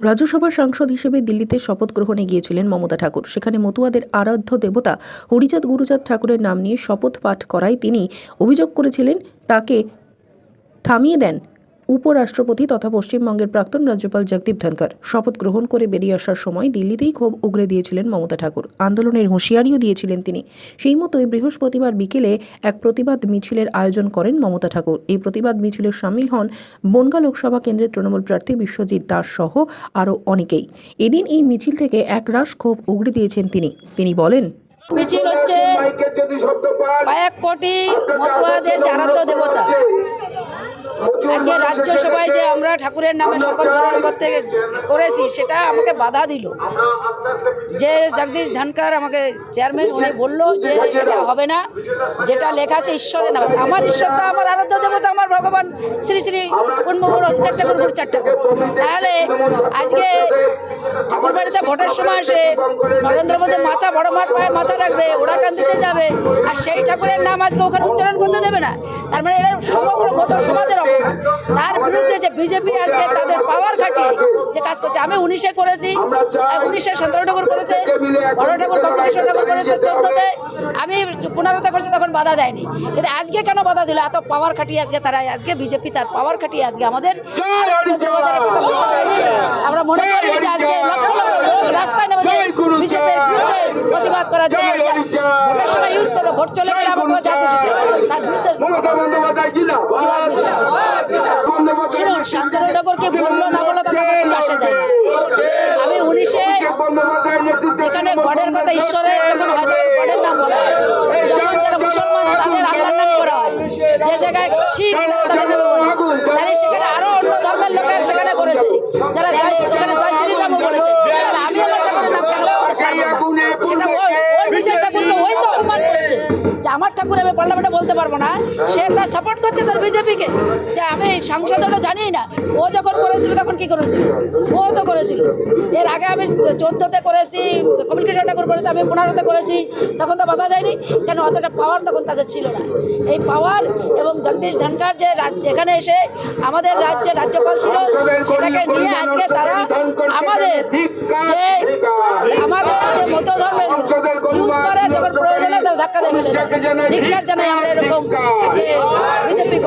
রাজ্যসভার সাংসদ হিসেবে দিল্লিতে শপথ গ্রহণে গিয়েছিলেন মমতা ঠাকুর। সেখানে মতুয়াদের আরাধ্য দেবতা হরিচাঁদ গুরুচাঁদ ঠাকুরের নাম নিয়ে শপথ পাঠ করায় তিনি অভিযোগ করেছিলেন, তাকে থামিয়ে দেন। উপরাষ্ট্রপতি তথা পশ্চিমবঙ্গের প্রাক্তন রাজ্যপাল জগদীপ ধনকর শপথ গ্রহণ করে বেরিয়ে আসার সময় দিল্লিতেই ক্ষোভ উগরে দিয়েছিলেন মমতা ঠাকুর। আন্দোলনের হুঁশিয়ারিও দিয়েছিলেন তিনি। সেই মতোই বৃহস্পতিবার বিকেলে এক প্রতিবাদ মিছিলের আয়োজন করেন মমতা ঠাকুর। এই প্রতিবাদ মিছিলে সামিল হন বনগা লোকসভা কেন্দ্রের তৃণমূল প্রার্থী বিশ্বজিৎ দাস সহ আরও অনেকেই। এদিন এই মিছিল থেকে একরাশ ক্ষোভ উগরে দিয়েছেন তিনি। তিনি বলেন মিছিল হচ্ছে কয়েক কোটি মতুয়াদের যে আরাধ্য দেবতা। আজকে রাজ্যসভায় যে আমরা ঠাকুরের নামে শপথ গ্রহণ করতে করেছি, সেটা আমাকে বাধা দিল। যে জগদীশ ধনকর আমাকে চেয়ারম্যান উনি বলল যে এটা হবে না, যেটা লেখা আছে ঈশ্বরের নামে। আমার ঈশ্বর তো আমার আরাধ্য দেবতা, আমার ভগবান শ্রী শ্রী পূর্ণমোহন চারটে গুরুর ঠাকুর। তাহলে আজকে ঠাকুর বাড়িতে ভোটের সময় আসে, নরেন্দ্র মোদী মাথা বড় মাঠ পায়ে মাথা রাখবে ওরাকান দিতে যাবে, আর সেই ঠাকুরের নাম আজকে ওখানে উচ্চারণ করতে দেবে না। তার মানে এটা মতো সমাজের অপমান তার বিরুদ্ধে যে বিজেপি আজকে তাদের পাওয়ার খাটিয়ে যে কাজ করছে আমি উনিশে করেছি উনিশে সতেরো ঠাকুর করেছে বড় ঠাকুর করেছে চোদ্দতে আমি পনেরোতে করেছি তখন বাধা দেয়নি। কিন্তু আজকে কেন বাধা দিল? এত পাওয়ার খাটিয়ে আজকে তারা আজকে বিজেপি তার পাওয়ার খাটিয়ে আজকে আমাদের আমরা মনে করি ভোটের সময় ইউজ করব ভোট চলে গেলে আমাকে যা খুশি তার বিরুদ্ধে মমতা বন্দ্যোপাধ্যায় জিন্দাবাদ বন্দ্যোপাধ্যায় শুনুন শান্তনুনগরকে বলল না বলল তাতে কিছু আসে যায়। আমি উনিশে যেখানে গডের কথা ঈশ্বরের যখন হয়তো গডের নাম বলা হয় যখন যারা মুসলমান তাদের আল্লাহর নাম করা হয়। যে জায়গায় শিখ তাদের। তাহলে সেখানে আরও অন্য ধর্মের লোকের সেখানে করেছে। যারা জয় ওখানে জয় শ্রীরামও বলেছে তাহলে আমি আমার ঠাকুরের নাম কেন পারব না? সেটা ওই ওর নিজের ঠাকুরকে ওই তো অপমান করছে যে আমার ঠাকুর আমি পার্লামেন্টে বলতে পারব না। সে তার সাপোর্ট করছে তার বিজেপিকে। যে আমি সাংসদ ওটা জানি না। ও যখন করেছিল তখন কি করেছিল? ও তো করেছিল। এর আগে আমি চোদ্দোতে করেছি কৃষ্ণ ঠাকুর করেছি, আমি পনেরোতে করেছি। তখন তো বাধা দেয়নি। কেন? অতটা পাওয়ার তখন তাদের ছিল না। এই পাওয়ার এবং জগদীশ ধনকার যে এখানে এসে আমাদের রাজ্যে রাজ্যপাল ছিল, সেটাকে নিয়ে আজকে তারা আমাদের যে আমাদের যে মত ধর্মের ইউজ করে যখন প্রয়োজনে তারা ধাক্কা দেয়। ধিক্কার জানাই আমরা এরকম বিজেপি